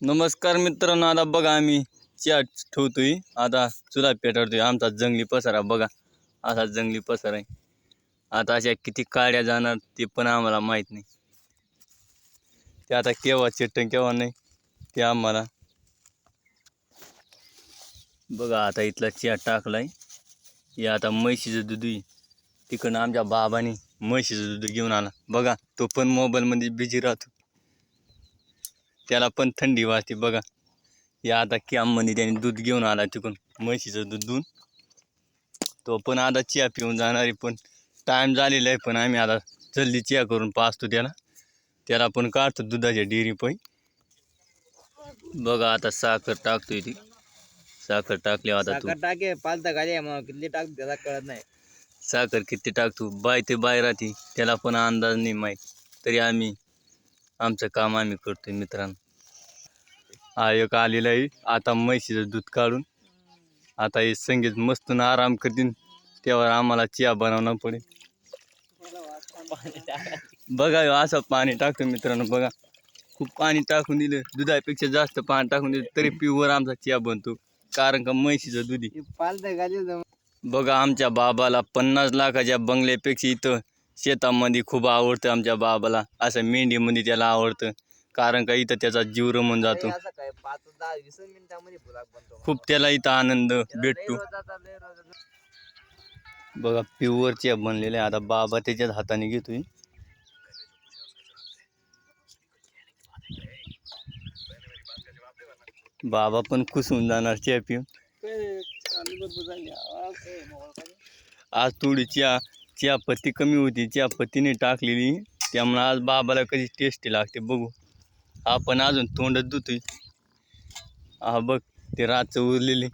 नमस्कार मित्रांनो आता बघा आम्ही चहा ठेवतोय. आता चुला पेटवतोय. आमचा जंगली पसारा बघा. असा जंगली पसारा आहे. आता अशा किती काड्या जाणार ते पण आम्हाला माहीत नाही. ते आता केव्हा चिट्टन केव्हा नाही ते आम्हाला बघा आता इथला चहा टाकलाय. हे आता म्हशीचं दूध आहे. तिकडनं आमच्या बाबाने म्हशीचं दूध घेऊन आला. बघा तो पण मोबाईलमध्ये बिझी राहतो. त्याला पण थंडी वाजते बघा. या आता कॅममध्ये त्याने दूध घेऊन आला तिकडून म्हशीचं दूध दूध तो पण आता चिया पिऊन जाणार पण टाईम झालेला आहे पण आम्ही आता जल्दी चिया करून पाचतो त्याला. त्याला पण काढतो दुधाच्या डेअरी पै बघा आता साखर टाकतोय ती. साखर टाकली आता तू. साखर टाके पालता गाडी मग किती टाक त्याला कळत नाही. साखर किती टाकतो? बाय ते बाय राहते. त्याला पण अंदाज नाही माहीत. तरी आम्ही आमचं काम आम्ही करतोय मित्रांनो. हा एक आलेला आहे. आता म्हैशीचं दूध काढून. आता हे संगीत मस्त आराम करतील तेव्हा आम्हाला चिया बनवणं पडेल. बघा ह्यो असं पाणी टाकतो मित्रांनो बघा. खूप पाणी टाकून दिलं. दुधापेक्षा जास्त पाणी टाकून दिलं तरी प्युअर आमचा चिया बनतो. कारण का म्हैशीचं दूध बघा आमच्या बाबाला पन्नास लाखाच्या बंगल्यापेक्षा इथं शेतामध्ये खूप आवडतं आमच्या बाबाला. असं मेंढीमध्ये त्याला आवडतं. कारण का इथं त्याचा जीव रमून जातो. खूप त्याला इथं आनंद भेटतो. बघा प्युअरच्या बनलेल्या आता बाबा त्याच्याच हाताने घेतोय. बाबा पण खुश होऊन जाणार चहा पिऊन आज थोडी चहा चहा पत्ती कमी होती चहा पत्तीने टाकलेली त्यामुळे आज बाबाला कधी टेस्टी लागते बघू. आपण अजून तोंडच धुतोय. हा बघ ते रातचं उरलेले.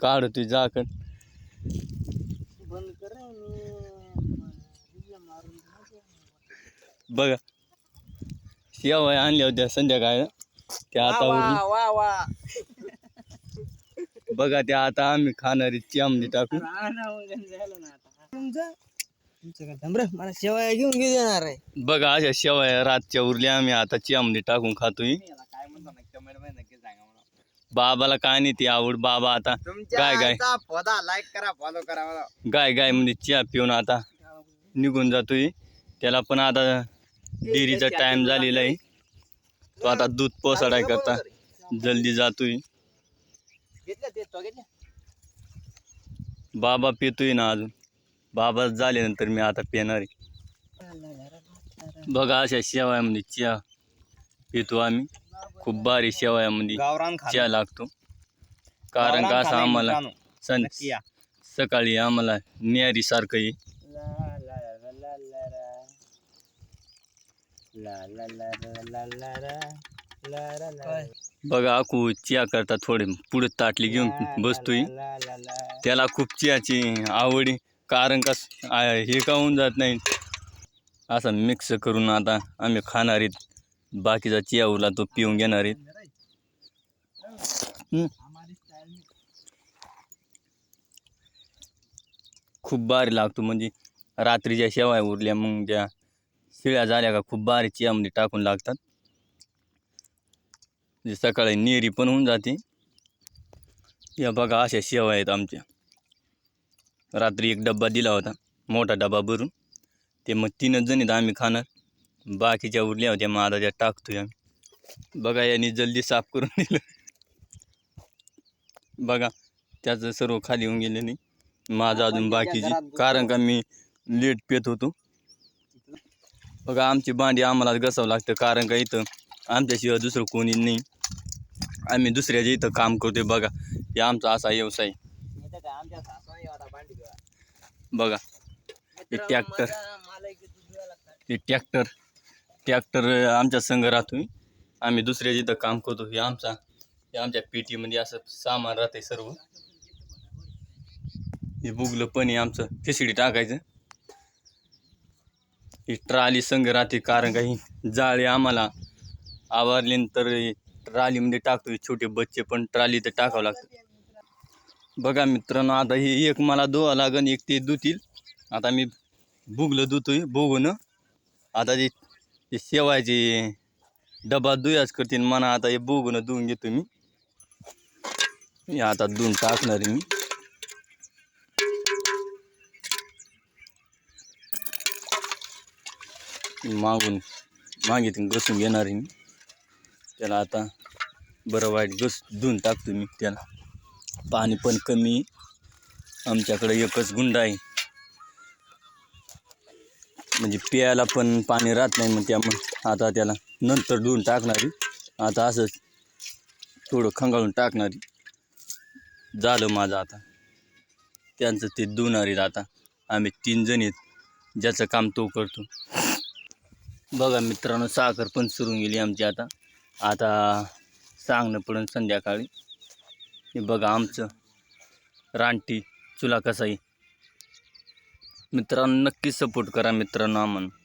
काढतोय कर बघा. शेवया आणल्या होत्या संध्याकाळ. त्या आता बघा त्या आता आम्ही खाणारी चिमणी टाकू. तुमचं? काय मला शेवया घेऊन घेऊ देणार आहे. बघा अशा शेवया रातच्या उरल्या आम्ही. आता चिमणी टाकून खातोय. काय म्हणतो नक्की कमेंटमध्ये नक्की सांगा मला. बाबाला काय नाही ती आवड. बाबा आता काय काय तुमच्या पदा लाईक करा फॉलो करा मला. गाय गाय म्हणजे चहा पिऊन आता निघून जातोय. त्याला पण आता डेअरीचा टाइम झालेला आहे. तो आता दूध पोसाडाय करता. जल्दी जातोय. ते तो बाबा पितोय ना अजून. बाबा झाल्यानंतर मी आता पिणार आहे. बघा अशा शेवयामध्ये चहा पितो आम्ही. खूप भारी शेवयामध्ये गावरान चहा लागतो. कारण का असं आम्हाला सण सकाळी आम्हाला न्यारी सारखं आहे. बघा आकू चिया करता थोडे पुढे ताटली घेऊन बसतोय. त्याला खूप चियाची आवड आहे. कारण कस हे का होऊन जात नाही? असं मिक्स करून आता आम्ही खाणार आहेत. बाकीचा चिया उरला तो पिऊन घेणार आहेत. खूप भारी लागतो म्हणजे रात्रीच्या शेवाय उरल्या मग त्या शिळ्या झाल्या का खूप भारी चियामध्ये टाकून लागतात. म्हणजे सकाळी नेरी पण होऊन जाते. या बघा अशा शेवा आहेत आमच्या. रात्री एक डब्बा दिला होता मोठा डबा भरून. ते मग तीनच जण आहेत आम्ही खाणार. बाकीच्या उरल्या होत्या मग आता त्या टाकतोय आम्ही. बघा यांनी जल्दी साफ करून दिलं. बघा त्याचं सर्व खाली होऊन गेले नाही. माझं अजून बाकीची कारण का मी लेट पेत होतो. बघा आमची भांडी आम्हालाच घसावं लागतं. कारण का इथं आमच्याशिवाय दुसरं कोणी नाही. आम्ही दुसऱ्याच्या इथं काम करतोय. बघा हे आमचा असा व्यवसाय आहे. आमच्या सासूने एवढा भांडी धुवा. बघा. हे ट्रॅक्टर. हे ट्रॅक्टर ट्रॅक्टर आमच्या संघ राहतोय आम्ही दुसऱ्याच्या इथं काम करतो हे आमचा हे आमच्या पेटीमध्ये असं सामान राहतंय सर्व. हे बुगलं पण आहे आमचं खिचडी टाकायचं. ही ट्राली संघ राहते कारण काही जाळे आम्हाला आवरल्यानंतर हे ट्रालीमध्ये टाकतो. छोटे बच्चे पण ट्राली तर टाकावं लागतं. बघा मित्रांनो आता हे एक मला धुवा लागन एक ते धुतील. आता मी बुगलं धुतोय बघून. आता जे ते शेवायचे डबा दुयाच करतील म्हणा आता हे बोगून धुवून घेतो मी. हे आता धुवून टाकणार आहे मी. मागून मागेतून घसून घेणार आहे मी. त्याला आता बरं वाईट घस धुवून टाकतो मी त्याला. पाणी पण कमी. आमच्याकडं आमच्याकडे एकच गुंड आहे. म्हणजे प्यायला पण पाणी राहत नाही मग त्यामुळे आता त्याला नंतर धुवून टाकणारी. आता असंच थोडं खंगाळून टाकणारी. झालं माझं आता. त्यांचं ते धुणारीत आता. आम्ही तीन जण आहेत. ज्याचं काम तो करतो. बघा मित्रांनो साखर पण सुरून गेली आमची आता. आता सांगणं पडून संध्याकाळी. बघा आमचं रानटी चुला कसाई मित्रांनो नक्की सपोर्ट करा मित्रांनो आम्हाला.